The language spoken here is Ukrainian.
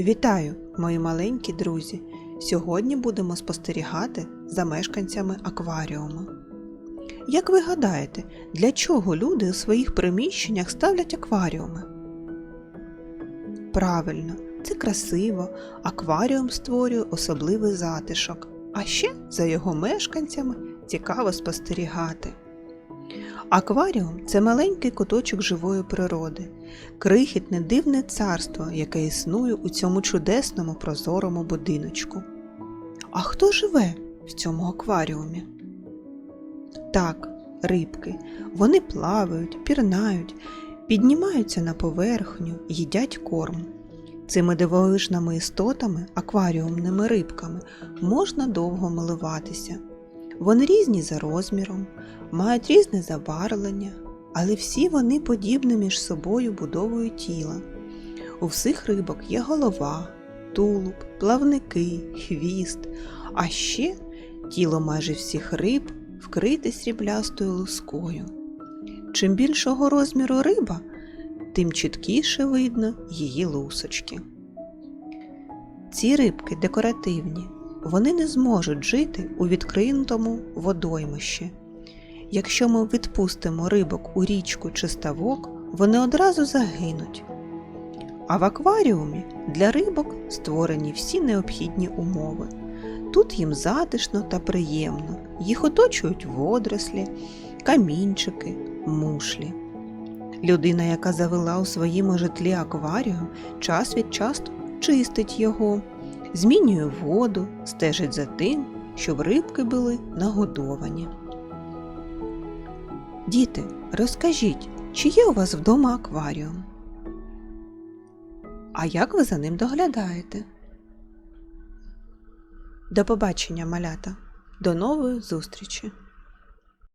Вітаю, мої маленькі друзі! Сьогодні будемо спостерігати за мешканцями акваріуму. Як ви гадаєте, для чого люди у своїх приміщеннях ставлять акваріуми? Правильно, це красиво, акваріум створює особливий затишок, а ще за його мешканцями цікаво спостерігати. Акваріум це маленький куточок живої природи, крихітне дивне царство, яке існує у цьому чудесному прозорому будиночку. А хто живе в цьому акваріумі? Так, рибки. Вони плавають, пірнають, піднімаються на поверхню, їдять корм. Цими дивовижними істотами, акваріумними рибками, можна довго милуватися. Вони різні за розміром, мають різне забарвлення, але всі вони подібні між собою будовою тіла. У всіх рибок є голова, тулуб, плавники, хвіст, а ще тіло майже всіх риб вкрите сріблястою лускою. Чим більшого розміру риба, тим чіткіше видно її лусочки. Ці рибки декоративні, вони не зможуть жити у відкритому водоймищі. Якщо ми відпустимо рибок у річку чи ставок, вони одразу загинуть. А в акваріумі для рибок створені всі необхідні умови. Тут їм затишно та приємно, їх оточують водорослі, камінчики, мушлі. Людина, яка завела у своєму житлі акваріум, час від часу чистить його, змінює воду, стежить за тим, щоб рибки були нагодовані. Діти, розкажіть, чи є у вас вдома акваріум? А як ви за ним доглядаєте? До побачення, малята. До нової зустрічі!